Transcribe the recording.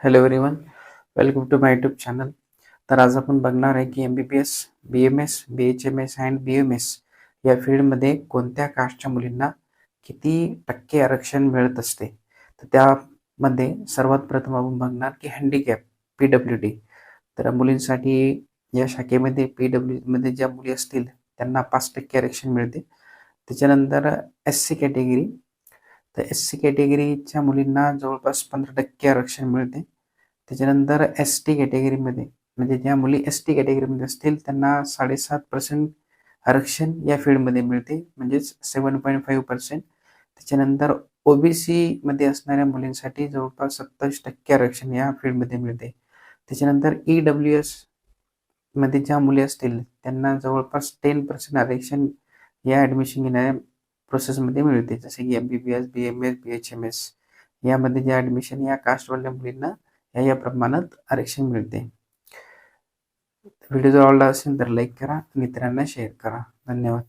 Hello everyone welcome to my YouTube channel तर आज आपण बघणार आहे की M B B S B M S B H M S and B M S या फील्डमध्ये कोणत्या कास्टच्या मुलींना किती टक्के आरक्षण मिळत असते? तर त्यामध्ये सर्वात प्रथम आपण बघणार की हँडिकॅप पी डब्ल्यू डी तर मुलींसाठी या शाखेमध्ये पी डब्ल्यूमध्ये ज्या मुली असतील त्यांना पाच टक्के आरक्षण मिळते. त्याच्यानंतर एस सी कॅटेगरी तर एस सी कॅटेगरीच्या मुलींना जवळपास पंधरा टक्के आरक्षण मिळते. त्याच्यानंतर एस टी कॅटेगरीमध्ये म्हणजे ज्या मुली एस टी कॅटेगरीमध्ये असतील त्यांना साडेसात पर्सेंट आरक्षण या फील्डमध्ये मिळते म्हणजेच सेवन पॉईंट फाईव्ह पर्सेंट त्याच्यानंतर ओबीसी मध्ये असणाऱ्या मुलींसाठी जवळपास सत्तावीस टक्के आरक्षण या फील्डमध्ये मिळते. त्याच्यानंतर ई डब्ल्यू एसमध्ये ज्या मुली असतील त्यांना जवळपास टेन पर्सेंट आरक्षण या ॲडमिशन घेणाऱ्या प्रोसेसमध्ये मिळते. जसे की M B B S B M S B H M S यामध्ये जे ॲडमिशन या कास्टवाल्या मुलींना या या प्रमाणात आरक्षण मिळते. व्हिडिओ जर आवडला असेल तर लाईक करा. आणि मित्रांना शेअर करा. धन्यवाद.